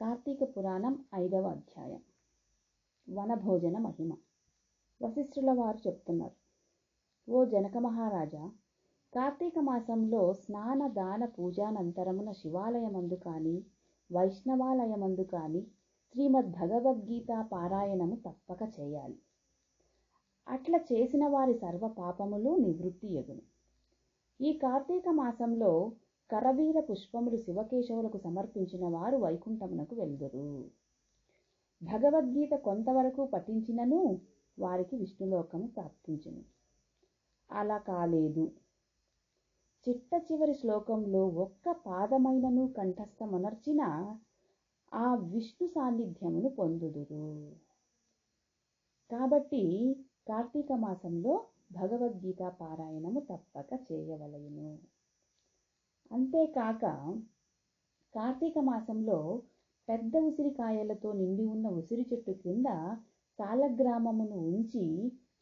కార్తీక పురాణం ఐదవ అధ్యాయం. వనభోజన మహిమ. వశిష్ఠుల వారు చెప్తున్నారు ఓ జనక మహారాజా కార్తీక మాసంలో స్నాన దాన పూజానంతరమున శివాలయమందు కానీ వైష్ణవాలయమందు కానీ శ్రీమద్ భగవద్గీత పారాయణము తప్పక చేయాలి. అట్లా చేసిన వారి సర్వ పాపములు నివృత్తి ఎగును. ఈ కార్తీక మాసంలో కరవీర పుష్పములు శివకేశవులకు సమర్పించిన వారు వైకుంఠమునకు వెలుదురు. భగవద్గీత కొంతవరకు పఠించినను వారికి విష్ణులోకము ప్రాప్తించును. అలా కాలేదు. చిట్ట చివరి శ్లోకంలో ఒక్క పాదమైనను కంఠస్థమనర్చిన ఆ విష్ణు సాన్నిధ్యమును పొందుదురు. కాబట్టి కార్తీక మాసంలో భగవద్గీత పారాయణము తప్పక చేయవలయును. అంతేకాక కార్తీక మాసంలో పెద్ద ఉసిరికాయలతో నిండి ఉన్న ఉసిరి చెట్టు క్రింద సాలగ్రామమును ఉంచి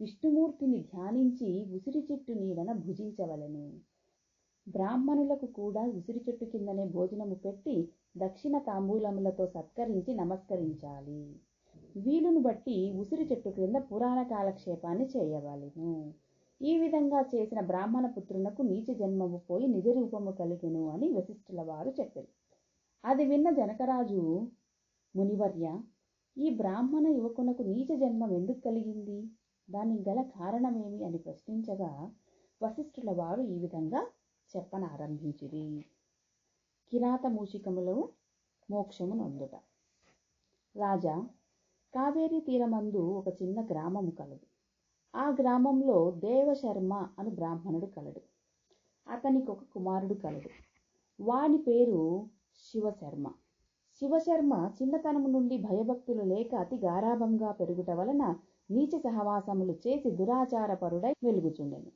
విష్ణుమూర్తిని ధ్యానించి ఉసిరి చెట్టు నీడన భుజించవలెను. బ్రాహ్మణులకు కూడా ఉసిరి చెట్టు కిందనే భోజనము పెట్టి దక్షిణ తాంబూలములతో సత్కరించి నమస్కరించాలి. వీలును బట్టి ఉసిరి చెట్టు క్రింద పురాణ కాలక్షేపాన్ని చేయవలెను. ఈ విధంగా చేసిన బ్రాహ్మణ పుత్రునకు నీచ జన్మము పోయి నిజ రూపము కలిగెను అని వశిష్ఠుల వారు చెప్పారు. అది విన్న జనకరాజు మునివర్య ఈ బ్రాహ్మణ యువకునకు నీచ జన్మం ఎందుకు కలిగింది? దానికి గల కారణమేమి అని ప్రశ్నించగా వశిష్ఠుల వారు ఈ విధంగా చెప్పనారంభించిరి. కిరాత మూషికములో మోక్షము నందుట. రాజా కావేరీ తీరమందు ఒక చిన్న గ్రామము కలదు. ఆ గ్రామంలో దేవశర్మ అను బ్రాహ్మణుడు కలడు. అతనికి ఒక కుమారుడు కలడు. వాని పేరు శివశర్మ. శివశర్మ చిన్నతనము నుండి భయభక్తులు లేక అతి గారాభంగా పెరుగుట వలన నీచ సహవాసములు చేసి దురాచారపరుడై వెలుగుచుండెను.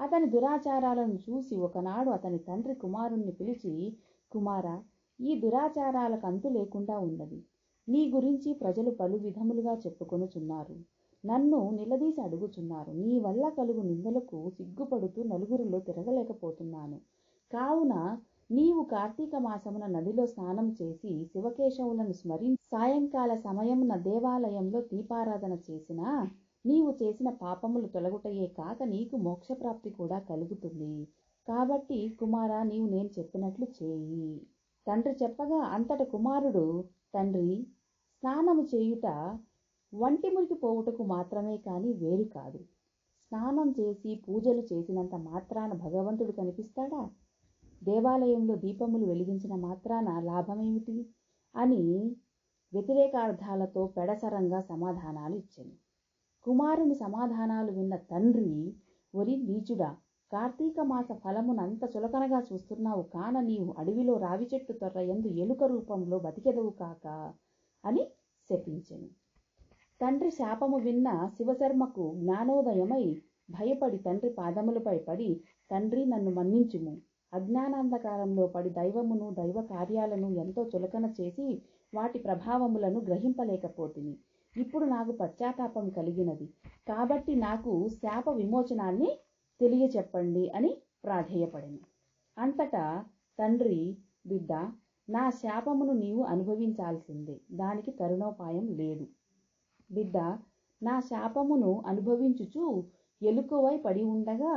అతని దురాచారాలను చూసి ఒకనాడు అతని తండ్రి కుమారుణ్ణి పిలిచి కుమార ఈ దురాచారాలకు అంతు లేకుండా ఉన్నది నీ గురించి ప్రజలు పలు విధములుగా చెప్పుకొనుచున్నారు. నన్ను నిలదీసి అడుగుచున్నారు. నీ వల్ల కలుగు నిందలకు సిగ్గుపడుతూ నలుగురిలో తిరగలేకపోతున్నాను. కావున నీవు కార్తీక మాసమున నదిలో స్నానం చేసి శివకేశవులను స్మరించి సాయంకాల సమయమున దేవాలయంలో దీపారాధన చేసినా నీవు చేసిన పాపములు తొలగుటయే కాక నీకు మోక్షప్రాప్తి కూడా కలుగుతుంది. కాబట్టి కుమార నీవు నేను చెప్పినట్లు చేయి. తండ్రి చెప్పగా అంతట కుమారుడు తండ్రి స్నానము చేయుట వంటి మురికి పోవుటకు మాత్రమే కానీ వేరు కాదు. స్నానం చేసి పూజలు చేసినంత మాత్రాన భగవంతుడు కనిపిస్తాడా? దేవాలయంలో దీపములు వెలిగించిన మాత్రాన లాభమేమిటి? అని వ్యతిరేకార్థాలతో పెడసరంగా సమాధానాలు ఇచ్చింది కుమారుని సమాధానాలు విన్న తండ్రి ఒరి నీచుడా కార్తీక మాస ఫలమునంత చులకనగా చూస్తున్నావు కాన నీవు అడవిలో రావి చెట్టు తొర్ర ఎందు ఎలుక రూపంలో బతికెదవు కాక అని శపించెను. తండ్రి శాపము విన్న శివశర్మకు జ్ఞానోదయమై భయపడి తండ్రి పాదములపై పడి తండ్రి నన్ను మన్నించుము. అజ్ఞానాంధకారంలో పడి దైవమును దైవ కార్యాలను ఎంతో చులకన చేసి వాటి ప్రభావములను గ్రహింపలేకపోతిని. ఇప్పుడు నాకు పశ్చాత్తాపం కలిగినది. కాబట్టి నాకు శాప విమోచనాన్ని తెలియచెప్పండి అని ప్రాధేయపడింది అంతటా తండ్రి బిడ్డ నా శాపమును నీవు అనుభవించాల్సిందే. దానికి తరుణోపాయం లేదు. బిడ్డ నా శాపమును అనుభవించుచు ఎలుకవై పడి ఉండగా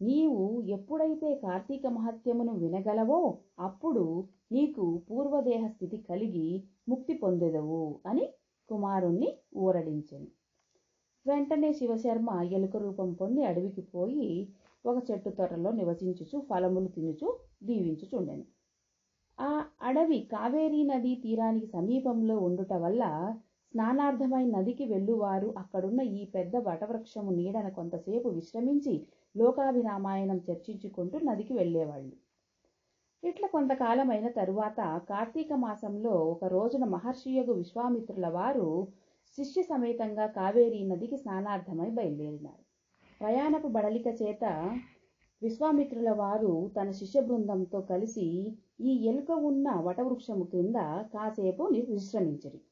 నీవు ఎప్పుడైతే కార్తీక మహత్యమును వినగలవో అప్పుడు నీకు పూర్వదేహ స్థితి కలిగి ముక్తి పొందెదవు అని కుమారుణ్ణి ఊరడించెను. వెంటనే శివశర్మ ఎలుక రూపం పొంది అడవికి పోయి ఒక చెట్టు తొర్రలో నివసించుచు ఫలములు తినుచు దీవించుచుండెను. ఆ అడవి కావేరీ నదీ తీరానికి సమీపంలో ఉండుట వల్ల స్నానార్థమై నదికి వెళ్ళువారు అక్కడున్న ఈ పెద్ద వటవృక్షము నీడన కొంతసేపు విశ్రమించి లోకాభిరామాయణం చర్చించుకుంటూ నదికి వెళ్ళేవాళ్ళు. ఇట్లా కొంతకాలమైన తరువాత కార్తీక మాసంలో ఒక రోజున మహర్షియగు విశ్వామిత్రుల వారు శిష్య సమేతంగా కావేరీ నదికి స్నానార్థమై బయలుదేరినారు. ప్రయాణపు బడలిక చేత విశ్వామిత్రుల వారు తన శిష్య బృందంతో కలిసి ఈ ఎలుక ఉన్న వటవృక్షము క్రింద కాసేపు విశ్రమించరు.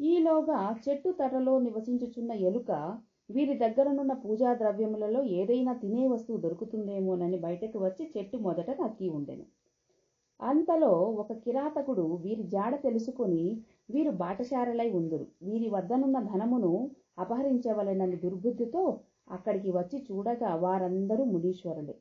ఈలోగా చెట్టు తరలో నివసించుచున్న ఎలుక వీరి దగ్గరనున్న పూజా ద్రవ్యములలో ఏదైనా తినే వస్తువు దొరుకుతుందేమోనని బయటకు వచ్చి చెట్టు మొదట నక్కి ఉండెను. అంతలో ఒక కిరాతకుడు వీరి జాడ తెలుసుకొని వీరు బాటసారులై ఉందురు. వీరి వద్దనున్న ధనమును అపహరించవలెనని దుర్బుద్ధితో అక్కడికి వచ్చి చూడగా వారందరూ మునీశ్వరులే.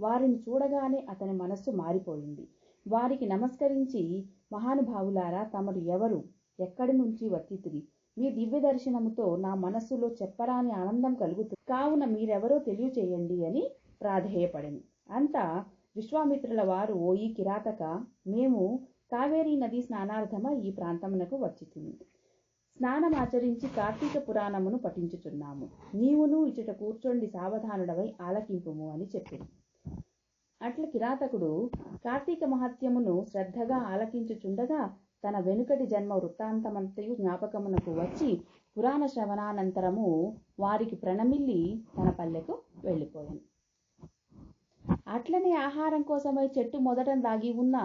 వారిని చూడగానే అతని మనస్సు మారిపోయింది. వారికి నమస్కరించి మహానుభావులారా తమరు ఎవరు? ఎక్కడి నుంచి వచ్చితిరి? మీ దివ్య దర్శనముతో నా మనస్సులో చెప్పరాని ఆనందం కలుగుతుంది. కావున మీరెవరో తెలియచేయండి అని ప్రాధేయపడింది అంతా విశ్వామిత్రుల వారు ఓ ఈ కిరాతక మేము కావేరీ నది స్నానార్థమ ఈ ప్రాంతమునకు వచ్చితిమి. స్నానమాచరించి కార్తీక పురాణమును పఠించుచున్నాము. నీవును ఇచ్చట కూర్చోండి సావధానుడవై ఆలకింపుము అని చెప్పింది అట్ల కిరాతకుడు కార్తీక మహత్యమును శ్రద్ధగా ఆలకించుచుండగా తన వెనుకటి జన్మ వృత్తాంతమంతయు జ్ఞాపకమునకు వచ్చి పురాణ శ్రవణానంతరము వారికి ప్రణమిల్లి తన పల్లెకు వెళ్ళిపోయాను అట్లనే ఆహారం కోసమై చెట్టు మొదట దాగి ఉన్న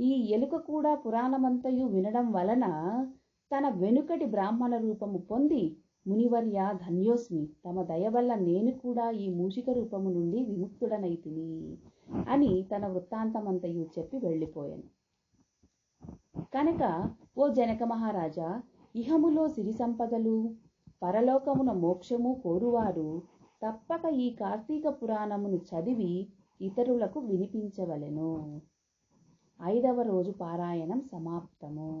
ఈ ఎలుక కూడా పురాణమంతయు వినడం వలన తన వెనుకటి బ్రాహ్మణ రూపము పొంది మునివర్య ధన్యోస్మి తమ దయ వల్ల నేను కూడా ఈ మూషిక రూపము నుండి విముక్తుడనైతిని అని తన వృత్తాంతమంతయు చెప్పి వెళ్ళిపోయాను. కనుక ఓ జనక మహారాజా ఇహములో సిరి సంపదలు పరలోకమున మోక్షము కోరువారు తప్పక ఈ కార్తీక పురాణమును చదివి ఇతరులకు వినిపించవలెను. ఐదవ రోజు పారాయణం సమాప్తము.